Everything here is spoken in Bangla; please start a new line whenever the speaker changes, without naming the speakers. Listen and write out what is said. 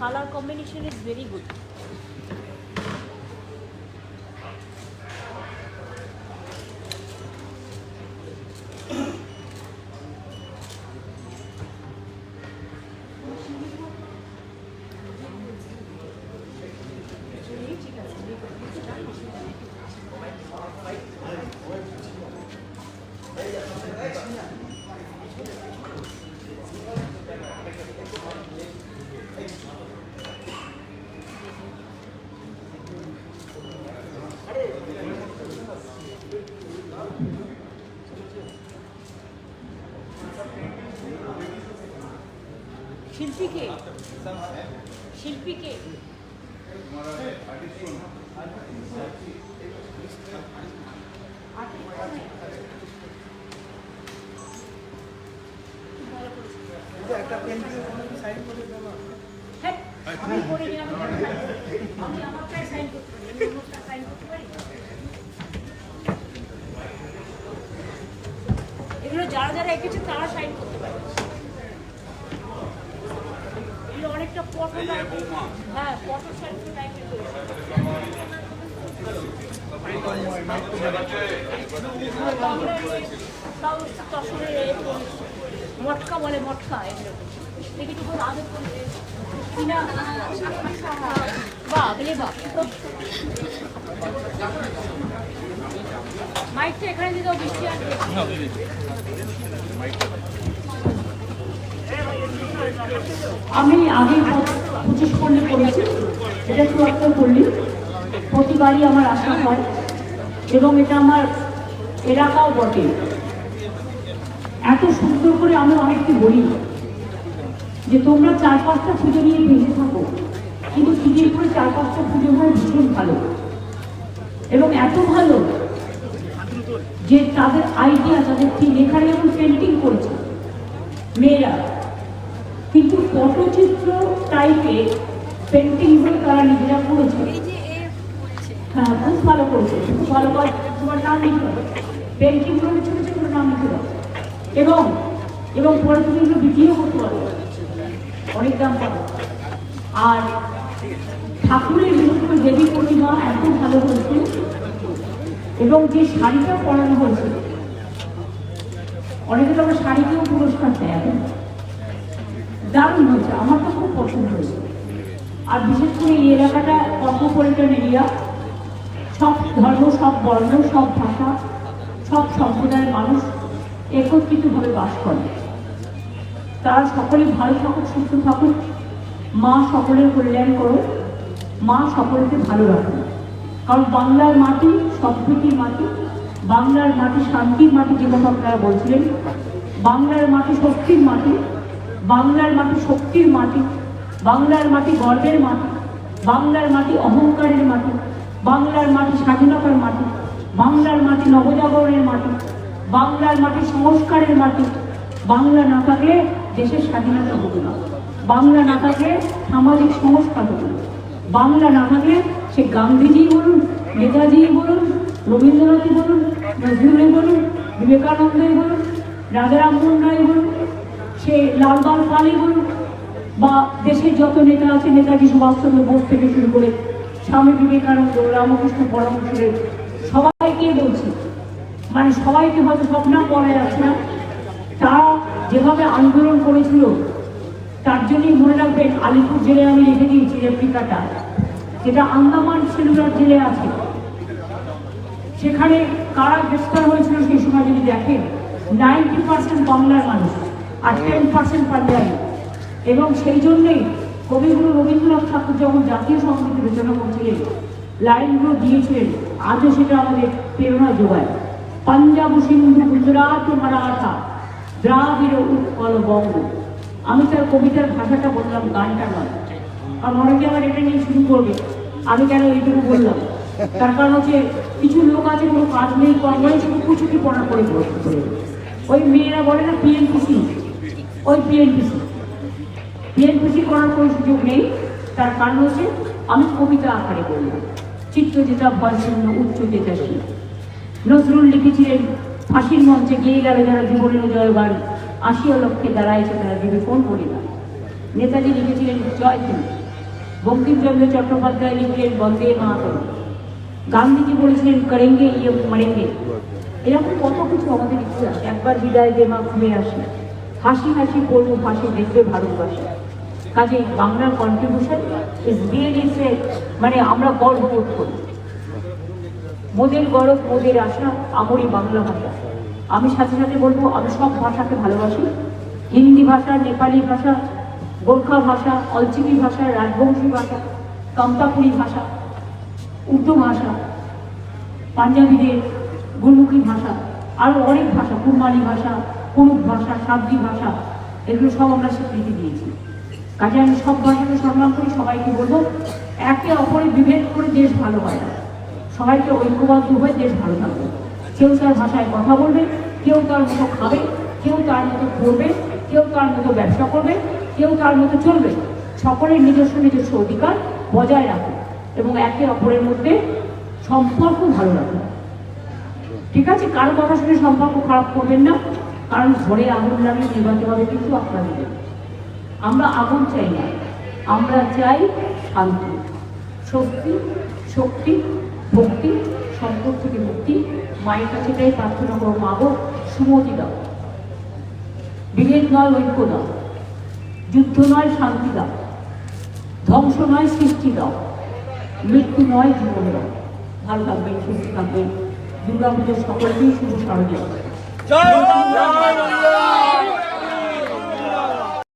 Colour combination is very good শিল্পীকে শিল্পীকে আমি এগুলো যারা যারা এঁকেছে তারা সাইন করতে পারে এগুলো অনেকটা ফটো হ্যাঁ ফটো সেলফি টাইপের মটকা বলে মটকা এগুলো দেখি আদর করে কিনা বাহ বলে বাহ মাইকটা এখানে দিতেও বৃষ্টি আসবে।
আমি আগে পঁচিশ পল্লী করেছি। এটা চুয়াত্তর পল্লী প্রতিবারই আমার আশা হয় এবং এটা আমার এলাকাও বটে। এত সুন্দর করে আমি অনেককে বলি যে তোমরা চার পাঁচটা পুজো নিয়ে ভেসে থাকো। কিন্তু খিদিরপুরে চার পাঁচটা পুজো হয় ভীষণ ভালো। এবং এত ভালো যে তাদের আইডিয়া তাদের এখানে যেমন পেন্টিং করছে, মেয়েরা পটচিত্র টাইপের পেন্টিংগুলো তারা নিজেরা করেছে। হ্যাঁ খুব ভালো করেছে খুব ভালো করে তোমার নাম লিখে। দাও পেন্টিংগুলো ছোটো ছোটো নাম লিখে। দাও এবং এবং পরে তুমি এগুলো বিক্রিও করতে পারো। অনেক দাম পাবো। আর ঠাকুরের বিশেষ করে দেবী প্রতিমা এত ভালো হয়েছে এবং যে শাড়িটা পরানো হয়েছে অনেকে তো আমার শাড়িকেও পুরস্কার দেয়। এখন দারুণ হয়েছে। আমার তো খুব পছন্দ হয়েছে। আর বিশেষ করে এই এলাকাটা কর্মপরিটন এরিয়া সব ধর্ম, সব বর্ণ, সব ভাষা, সব সম্প্রদায়ের মানুষ একত্রিতভাবে বাস করে। তারা সকলে ভালো থাকুক, সুস্থ থাকুক। মা সকলের কল্যাণ করো মা সকলকে ভালো রাখুন কারণ বাংলার মাটি সম্প্রীতির মাটি, বাংলার মাটি শান্তির মাটি যে আপনারা বলছিলেন, বাংলার মাটি শক্তির মাটি বাংলার মাটি শক্তির মাটি, বাংলার মাটি গর্বের মাটি, বাংলার মাটি অহংকারের মাটি, বাংলার মাটি স্বাধীনতার মাটি, বাংলার মাটি নবজাগরণের মাটি, বাংলার মাটি সংস্কারের মাটি। বাংলা না থাকলে দেশের স্বাধীনতা হতো না। বাংলা না থাকলে সামাজিক সংস্কার হতো না। বাংলা না থাকলে সে গান্ধীজি বলুন, নেতাজি বলুন রবীন্দ্রনাথই বলুন, নজরুলই বলুন, বিবেকানন্দই বলুন রাজা রামমোহন রায় বলুন সে লালবাল পালই বলুন বা দেশের যত নেতা আছে, নেতাজি সুভাষচন্দ্র বোস থেকে শুরু করে স্বামী বিবেকানন্দ, রামকৃষ্ণ পরমহংসের সবাইকে বলছি মানে সবাইকে হয়তো স্বপ্ন পড়ে যাচ্ছে না, তারা যেভাবে আন্দোলন করেছিল, তার জন্যই মনে রাখবেন আলিপুর জেলে আমি রেখে দিয়েছি রেপ্লিকাটা যেটা আন্দামান সেলুলার জেলে আছে। সেখানে কারা গ্রেফতার হয়েছিল সেই সময় যদি দেখেন নাইনটি পার্সেন্ট বাংলার মানুষ। আর টেন পার্সেন্ট পাঞ্জাবি এবং সেই জন্যেই কবিগুরু রবীন্দ্রনাথ ঠাকুর যখন জাতীয় সংস্কৃতি রচনা করছিলেন, লাইনগুলো দিয়েছিলেন, আজও সেটা আমাদের প্রেরণা যোগায়। পাঞ্জাব সিন্ধু গুজরাট মারাঠা, দ্রাবিড় উৎকল বঙ্গ। আমি তার কবিতার ভাষাটা বললাম, গানটা নয়। কারণ অনেকে আবার এটা নিয়ে শুরু করবে। আমি কেন এইটুকু বললাম? তার কারণ হচ্ছে কিছু লোক আছে, কোনো কাজ নেই কর্ম শুধু কুচুটি পড়া করে। ওই মেয়েরা বলে না পিএনপিসি ওই পিএনপিসি বিএনপিসি করার কোনো সুযোগ নেই, তার কারণ হচ্ছে আমি কবিতা আকারে বললাম চিত্র যেটা ভয়শূন্য উচ্চ যেতাসী নজরুল লিখেছিলেন, ফাঁসির মঞ্চে গিয়ে গেল যারা জীবনের জয়গান আশিয়া লক্ষ্যে দাঁড়াইছে তারা দেবে কোন পরিবার নেতাজি লিখেছিলেন, জয় তিনি বঙ্কিমচন্দ্র চট্টোপাধ্যায় লিখলেন, বন্দে মাতরম। গান্ধীজি বলেছিলেন, করেঙ্গে ইয়ে মরেঙ্গে। এরকম কত কিছু আমাদের ইতিহাস একবার বিদায় দে মা ঘুরে আসে হাসি হাসি করব, হাসি দেখবে ভারতবাসী। কাজে বাংলার কন্ট্রিবিউশন ইজ রিয়েলি মানে আমরা গর্ববোধ করি। মোদের গরব, মোদের আশা, আমরই বাংলা ভাষা। আমি সাথে সাথে বলব, আমি সব ভাষাকে ভালোবাসি। হিন্দি ভাষা, নেপালি ভাষা, গোর্খা ভাষা, অলচিকি ভাষা, রাজবংশী ভাষা কাম্পাপুরি ভাষা, উর্দু ভাষা, পাঞ্জাবিদের গুরমুখী ভাষা আরও অনেক ভাষা কুরমানি ভাষা কুরুক ভাষা সাবজি ভাষা, এগুলো সব আমরা স্বীকৃতি দিয়েছি। কাজে আমি সব ভাষাকে সম্মান করি সবাইকে বলব, একে অপরে বিভেদ করে দেশ ভালো হয় না। সবাইকে ঐক্যবদ্ধ হয়ে দেশ ভালো থাকবে। কেউ তার ভাষায় কথা বলবে, কেউ তার মতো খাবে, কেউ তার মতো পড়বে কেউ তার মতো ব্যবসা করবে, কেউ তার মতো চলবে। সকলের নিজস্ব নিজস্ব অধিকার বজায় রাখবে এবং একে অপরের মধ্যে সম্পর্ক ভালো রাখবে ঠিক আছে? কারও কথা শুনে সম্পর্ক খারাপ করবেন না। কারণ ঘরে আগুন লাগলে নির্বাচন হবে কিন্তু আপনারা দেবেন আমরা আগুন চাই না, আমরা চাই শান্তি। শক্তি শক্তি, ভক্তি, সম্পদ থেকে মুক্তি। মায়ের কাছে তাই প্রার্থনা করো মাগো সুমতি দাও। বিভেদ নয়, ঐক্য দাও। যুদ্ধ নয়, শান্তি দাও। ধ্বংস নয়, সৃষ্টি দাও। মৃত্যু নয়, জীবন দাও। ভালো থাকবেন, সুস্থ থাকবেন। দুর্গা পুজোর সকলকেই শুভ শারদীয়।
জয়